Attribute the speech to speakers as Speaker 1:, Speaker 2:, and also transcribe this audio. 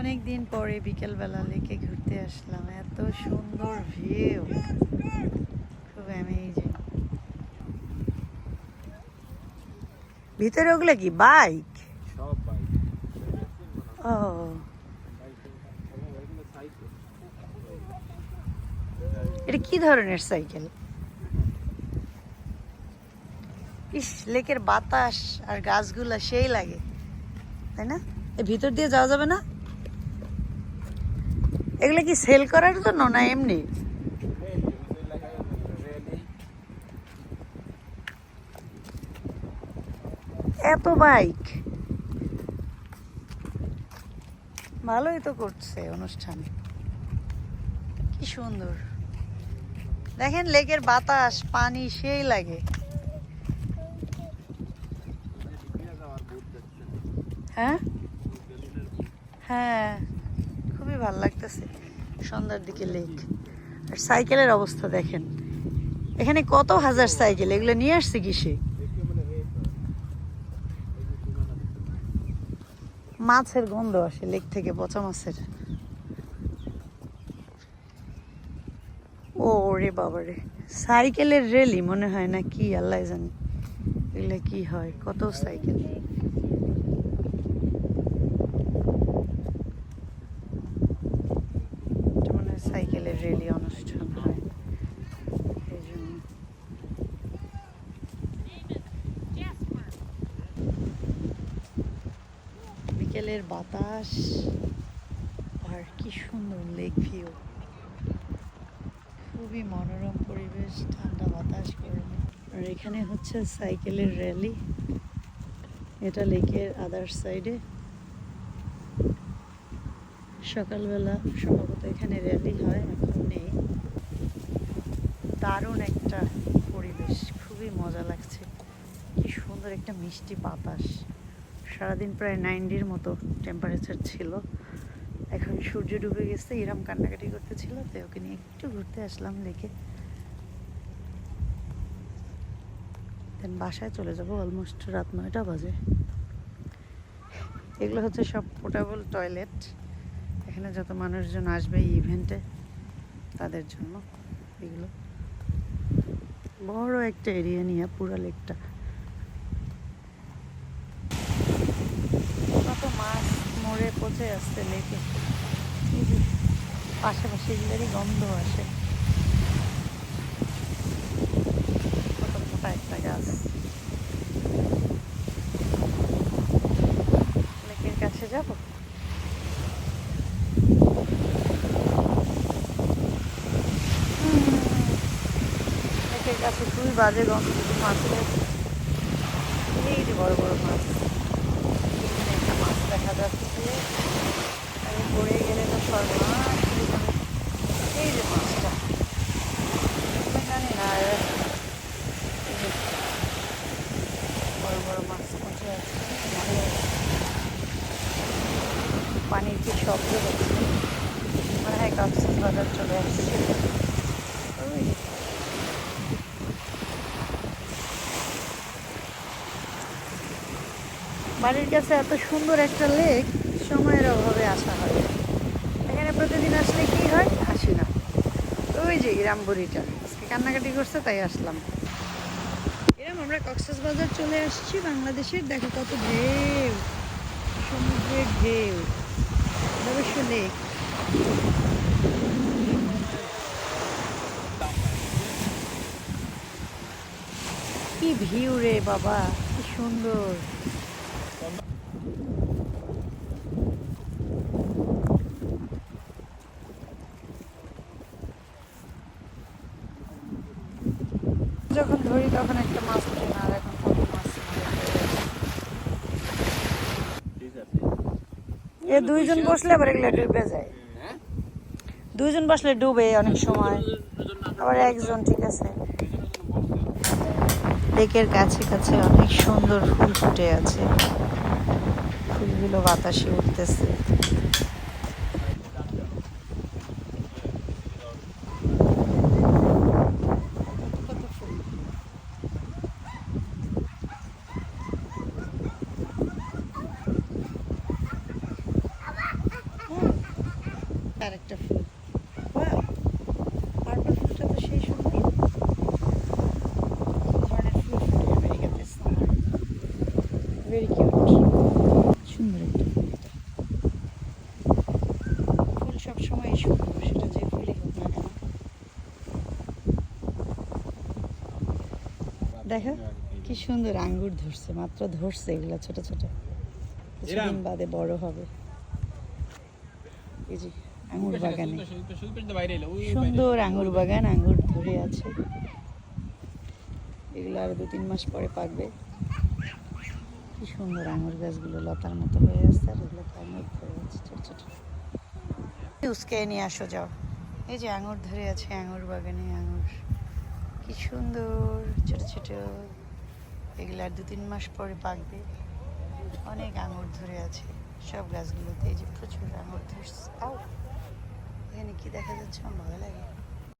Speaker 1: অনেক দিন পরে বিকেলবেলা লেকে ঘুরতে আসলাম। এত সুন্দর ভিউ। খুব অ্যামেজিং ভিতরে ওগুলো কি বাইক?
Speaker 2: সব বাইক।
Speaker 1: ও। এটা কি ধরনের সাইকেল? ইস লেকের বাতাস আর গাছগুলা সেই লাগে তাই না? এ ভিতর দিয়ে যাওয়া যাবে না? এগুলো কি সেল করার জন্য না এমনি? এত বাইক ভালোই তো করছে অনুষ্ঠান। কি সুন্দর। দেখেন লেকের বাতাস, পানি, সেই লাগে। হ্যাঁ? হ্যাঁ। খুবই ভালো লাগতেছে। সন্ধ্যার দিকে লেক আর সাইকেলের অবস্থা দেখেন। এখানে কত হাজার সাইকেল এগুলো নিয়ে আসছে কিসে? মাছের গন্ধ আসে লেক থেকে পচা মাছের। ও রে বাবা রে। সাইকেলের রেলি মনে হয় না কি? আল্লাহ জানি। এগুলো কি হয়? কত সাইকেল এটা মনে হয় রেলি অনুষ্ঠান হয়। এই জন্য। বিকেলের বাতাস। আর কি সুন্দর লেক ভিউ। খুবই মনোরম পরিবেশ, ঠান্ডা বাতাস, গরমে। আর এখানে হচ্ছে সাইকেলের র্যালি। এটা লেকের আদার সাইডে সকালবেলা সম্ভবত এখানে র্যালি হয়, এখন নেই। দারুণ একটা পরিবেশ, খুবই মজা লাগছে। কি সুন্দর একটা মিষ্টি বাতাস। সারাদিন প্রায় নাইনটির মতো টেম্পারেচার ছিল। এখন সূর্য ডুবে গেছে, এরম কান্নাকাটি করতেছিল, তাই ওকে নিয়ে একটু ঘুরতে আসলাম লেকে দেন বাসায় চলে যাব অলমোস্ট রাত নয়টা বাজে। এগুলো হচ্ছে সব পোর্টেবল টয়লেট এখানে যত মানুষজন আসবে এই ইভেন্টে তাদের জন্য এগুলো। বড় একটা এরিয়া নিয়ে, পুরা লেকটা কত মাছ মরে পচে আসছে লেকে পাশাপাশি এগুলোরই গন্ধ আসে কত মোটা একটা গাছ লেকের কাছে যাব লেকের কাছে খুবই বাজে গন্ধ মাছের এই বড় বড় মাছ। এখানে একটা মাছ দেখা যাচ্ছে। আমি পড়ে গেলে তো সর্বনাশ এই যে মাছটা। জানি না বড় বড় মাছ পচে আছে। পানির কি শব্দ হচ্ছে? মনে হয় কক্সবাজার বাজার চলে আসছে ওই বাড়ির কাছে এত সুন্দর একটা লেক সময়ের অভাবে আসা হয়। এখানে প্রতিদিন আসলে কি হয়? আসি না। ওই যে ইরাম বুড়িটা আজকে কান্নাকাটি করছে, তাই আসলাম। এরম আমরা কক্সবাজার বাজার চলে আসছি। বাংলাদেশের দেখো কত ঢেউ। সমুদ্রের ঢেউ। অবশ্য লেক কি ভিউ রে বাবা, কি সুন্দর। যখন ধরি তখন একটা মাছ ধরি না আর এখন কত মাছ এ দুইজন বসলে আবার এগুলো ডুবে যায়।
Speaker 2: হ্যাঁ?
Speaker 1: দুইজন বসলে ডুবে অনেক সময়। আবার একজন ঠিক আছে। লেকের কাছে কাছে অনেক সুন্দর ফুল ফুটে আছে। ফুলগুলো বাতাসে উঠতেছে কত ফুল আর একটা ফুল পার্পল ফুলটা তো সেই সুন্দর। ধরনের ফুল ফুটে আমেরিকাতে ভেরি কিউট সুন্দর একটা ফুল এটা। ফুল সবসময় সুন্দর সেটা যে ফুলই হোক না কেন। দেখো কি সুন্দর আঙ্গুর ধরছে মাত্র ধরছে এগুলো ছোট ছোট। কিছুদিন বাদে বড় হবে। এই যে। আঙ্গুর বাগানে। সুন্দর আঙ্গুর বাগান আঙ্গুর ধরে আছে। এগুলো আর দু তিন মাস পরে পাকবে। কি সুন্দর আঙ্গুর গাছগুলো লতার মতো হয়ে আসছে আর এগুলো আঙ্গুর ধরে আছে ছোট ছোট। উস্কে নিয়ে আসো যাও। এই যে আঙ্গুর ধরে আছে আঙ্গুর বাগানে আঙ্গুর। কি সুন্দর ছোট ছোট। এগুলো আর দু তিন মাস পরে পাকবে। অনেক আঙুর ধরে আছে। সব গাছগুলোতে এই যে প্রচুর আঙুর ধরছে। এখানে কি দেখা যাচ্ছে? ভালো লাগে।